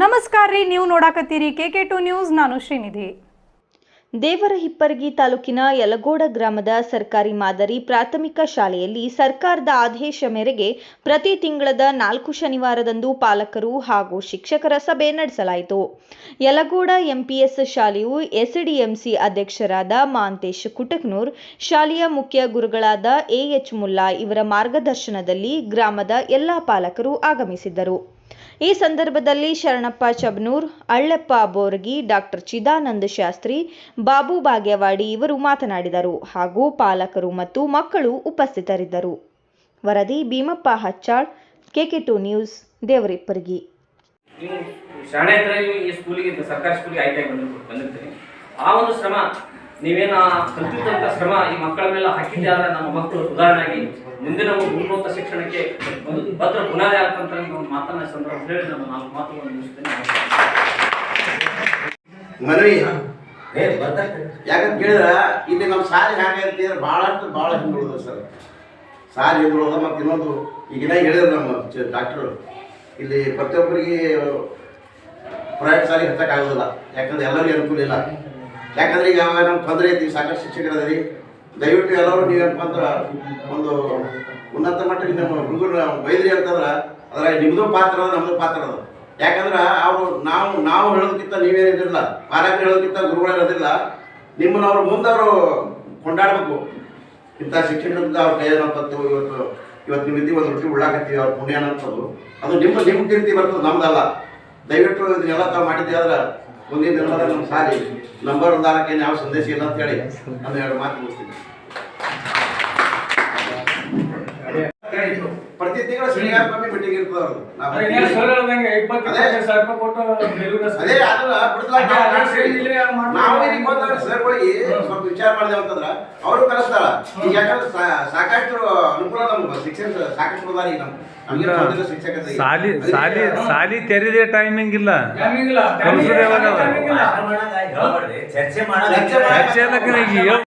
ನಮಸ್ಕಾರ ರೀ, ನೀವು ನೋಡಾಕತ್ತೀರಿ ಕೆ ಕೆ ಟು ನ್ಯೂಸ್, ನಾನು ಶ್ರೀನಿಧಿ. ದೇವರ ಹಿಪ್ಪರಗಿ ತಾಲೂಕಿನ ಯಲಗೋಡ ಗ್ರಾಮದ ಸರ್ಕಾರಿ ಮಾದರಿ ಪ್ರಾಥಮಿಕ ಶಾಲೆಯಲ್ಲಿ ಸರ್ಕಾರದ ಆದೇಶ ಮೇರೆಗೆ ಪ್ರತಿ ತಿಂಗಳದ ನಾಲ್ಕು ಶನಿವಾರದಂದು ಪಾಲಕರು ಹಾಗೂ ಶಿಕ್ಷಕರ ಸಭೆ ನಡೆಸಲಾಯಿತು. ಯಲಗೋಡ ಎಂಪಿಎಸ್ ಶಾಲೆಯು ಎಸ್ಡಿಎಂಸಿ ಅಧ್ಯಕ್ಷರಾದ ಮಾಂತೇಶ್ ಕುಟಕ್ನೂರ್, ಶಾಲೆಯ ಮುಖ್ಯ ಗುರುಗಳಾದ ಎಎಚ್ ಮುಲ್ಲಾ ಇವರ ಮಾರ್ಗದರ್ಶನದಲ್ಲಿ ಗ್ರಾಮದ ಎಲ್ಲ ಪಾಲಕರು ಆಗಮಿಸಿದ್ದರು. ಈ ಸಂದರ್ಭದಲ್ಲಿ ಶರಣಪ್ಪ ಚಬನೂರ್, ಅಳ್ಳಪ್ಪ ಬೋರ್ಗಿ, ಡಾಕ್ಟರ್ ಚಿದಾನಂದ ಶಾಸ್ತ್ರಿ, ಬಾಬು ಭಾಗ್ಯವಾಡಿ ಇವರು ಮಾತನಾಡಿದರು ಹಾಗೂ ಪಾಲಕರು ಮತ್ತು ಮಕ್ಕಳು ಉಪಸ್ಥಿತರಿದ್ದರು. ವರದಿ Bheemappa Hachchal KK two news, Devarippargi. ಹತ್ರ ಈ ಸ್ಕೂಲಿಗೆ ಸರ್ಕಾರಿ ಸ್ಕೂಲಿಗೆ ಆಯ್ಕೆ ಬಂದು ಬಂದಿರ್ತೀರಿ. ಆ ಒಂದು ಶ್ರಮ, ನೀವೇನು ಕಲ್ತಿದ್ದಂಥ ಶ್ರಮ ಈ ಮಕ್ಕಳ ಮೇಲೆ ಹಾಕಿದ್ದೆ ಆದ್ರೆ ನಮ್ಮ ಮಕ್ಕಳು ಸುಧಾರಣೆಯಾಗಿ ಮುಂದಿನ ಒಂದು ಉನ್ನತ ಶಿಕ್ಷಣಕ್ಕೆ ಒಂದು ಭದ್ರ ಬುನಾದಿ ಆಗ್ತಂತ ಮಾತನ್ನ ಸಂದರ್ಭ ಹೇಳಿ ನಾನು ನಾಲ್ಕು ಮಾತುಗಳನ್ನು ಮುಗಿಸ್ತೇನೆ. ಮನವಿ? ಯಾಕಂತ ಕೇಳಿದ್ರ ಇಲ್ಲಿ ನಮ್ಮ ಸಾಲಿ ಹಾಗೆ ಅಂತಂದ್ರೆ ಭಾಳಷ್ಟು ಭಾಳ ಹಿಂದುಳಿದ ಸರ್. ಸಾಲಿ ಹಿಂದುಳಿದ ಮತ್ತು ಇನ್ನೊಂದು ಈಗಿನ ಹೇಳಿದ್ರು ನಮ್ಮ ಡಾಕ್ಟ್ರು ಇಲ್ಲಿ ಪ್ರತಿಯೊಬ್ಬರಿಗೆ ಪ್ರೈವೇಟ್ ಸಾಲಿ ಹಚ್ಚಕ್ಕಾಗೋದಿಲ್ಲ ಯಾಕಂದ್ರೆ ಎಲ್ಲರಿಗೂ ಅನುಕೂಲ ಇಲ್ಲ. ಯಾಕಂದ್ರೆ ಈಗ ನಮ್ಮ ತೊಂದರೆ ಐತಿ ಸಾಕಷ್ಟು ಶಿಕ್ಷಕರದರಿ. ದಯವಿಟ್ಟು ಎಲ್ಲರೂ ನೀವೇನಪ್ಪ ಅಂದ್ರೆ ಒಂದು ಉನ್ನತ ಮಟ್ಟಕ್ಕೆ ನಮ್ಮ ಹುಡುಗರು ಬೈದ್ರಿ ಅಂತಂದ್ರೆ ಅದ್ರಾಗ ನಿಮ್ಮದು ಪಾತ್ರ ಅದ ನಮ್ಮದು ಪಾತ್ರ ಅದ. ಯಾಕಂದ್ರೆ ಅವರು ನಾವು ನಾವು ಹೇಳೋದಕ್ಕಿಂತ ನೀವೇನಿದ್ರಲ್ಲ ಪಾಲಕರು ಹೇಳೋದಕ್ಕಿಂತ ಗುರುಗಳು ಇರೋದಿಲ್ಲ ನಿಮ್ಮನ್ನ ಅವರು ಮುಂದೆ ಅವರು ಕೊಂಡಾಡಬೇಕು. ಇಂಥ ಶಿಕ್ಷಣದಿಂದ ಅವ್ರ ಕೈಯನ್ನಂತದ್ದು ಇವತ್ತು ಇವತ್ತು ನಿಮ್ಮ ಇದ್ದೀವಿ ಒಂದು ರೊಟ್ಟಿ ಉಳ್ಳಾಕತ್ತೀವಿ, ಅವ್ರ ಪುಣ್ಯ ಅನ್ನೋದು. ಅದು ನಿಮ್ಮ ನಿಮ್ಮ ಕೀರ್ತಿ ಬರ್ತದೆ, ನಮ್ದಲ್ಲ. ದಯವಿಟ್ಟು ಇದನ್ನೆಲ್ಲ ತಾವು ಮಾಡಿದ್ದೆ ಆದ್ರೆ ಮುಂದಿನ ದಿನದ ನಮ್ಮ ಸಾರಿ ನಂಬರ್ ಒಂದು ಆರಕ್ಕೆ ಯಾವ ಸಂದೇಶ ಇಲ್ಲ ಅಂತ ಹೇಳಿ ನಾನು ಎರಡು ಮಾತು ಮುಗಿಸ್ತೀನಿ. ಪ್ರತಿ ತಿಂಗಳು ಶನಿವಾರ ಕಮ್ಮಿ ಮೀಟಿಂಗ್ ಇರ್ತದೆ ಅದೇ ಸುಳ್ಳು ವಿಚಾರ ಮಾಡಿದೆ ಅಂತಂದ್ರ ಅವರು ಕಲಿಸ್ತಾರ ಈಗ ಯಾಕಂದ್ರೆ ಸಾಕಷ್ಟು ಅನುಕೂಲ ನಮ್ಗೆ ಶಿಕ್ಷಣ ಸಾಕಷ್ಟು ಅದಾರ ಈಗ ನಮ್ಗೆ. ಸಾಲಿ ಸಾಲಿ ಸಾಲಿ ತೆರೆದೇ ಟೈಮಿಂಗ್ ಇಲ್ಲ. ಟೈಮಿಂಗ್ ಇಲ್ಲ. ಕಲ್ಸೋದು ಯಾವಾಗ ಅವ? ಟೈಮಿಂಗ್ ಇಲ್ಲ. ಚರ್ಚೆ ಚರ್ಚೆ